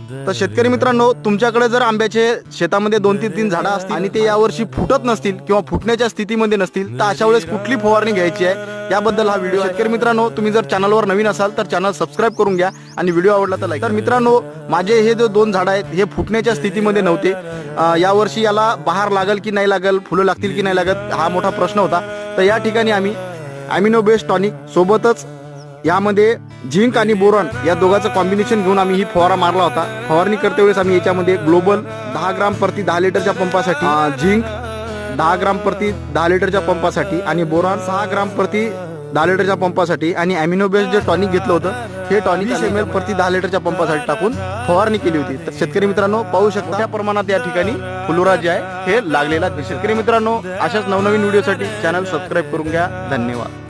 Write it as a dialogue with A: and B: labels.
A: तर शेतकरी मित्रांनो तुमच्याकडे जर आंब्याचे शेतामध्ये दोन तीन तीन झाडं असतील आणि ते यावर्षी फुटत नसतील किंवा फुटण्याच्या स्थितीमध्ये नसतील तर अशा वेळेस कुठली फवारणी घ्यायची आहे? याबद्दल हा व्हिडिओ शेतकरी मित्रांनो तुम्ही जर चॅनलवर नवीन असाल तर चॅनल सबस्क्राईब करून घ्या आणि व्हिडिओ आवडला तर लाईक तर मित्रांनो माझे हे जे दोन झाडं आहेत हे फुटण्याच्या स्थितीमध्ये नव्हते. यावर्षी याला बहार लागल की नाही लागल फुलं लागतील की नाही लागत हा मोठा प्रश्न होता. तर या ठिकाणी आम्ही ॲमिनो बेस्ट टॉनिक सोबतच यामध्ये झिंक आणि बोरॉन या दोघांचं कॉम्बिनेशन घेऊन आम्ही ही फवारा मारला होता. फवारणी करते वेळेस आम्ही याच्यामध्ये ग्लोबल दहा ग्राम प्रति दहा लिटरच्या पंपासाठी झिंक दहा ग्राम प्रति दहा लिटरच्या पंपासाठी आणि बोरॉन सहा ग्राम प्रति दहा लिटरच्या पंपासाठी आणि ॲमिनो जे टॉनिक घेतलं होतं हे टॉनिक एम एल प्रति दहा लिटरच्या पंपासाठी टाकून फवारणी केली होती. तर शेतकरी मित्रांनो पाहू शकता त्या प्रमाणात या ठिकाणी फुलोरा जे आहे हे लागलेला शेतकरी मित्रांनो अशाच नवनवीन व्हिडिओसाठी चॅनल सबस्क्राईब करून घ्या. धन्यवाद.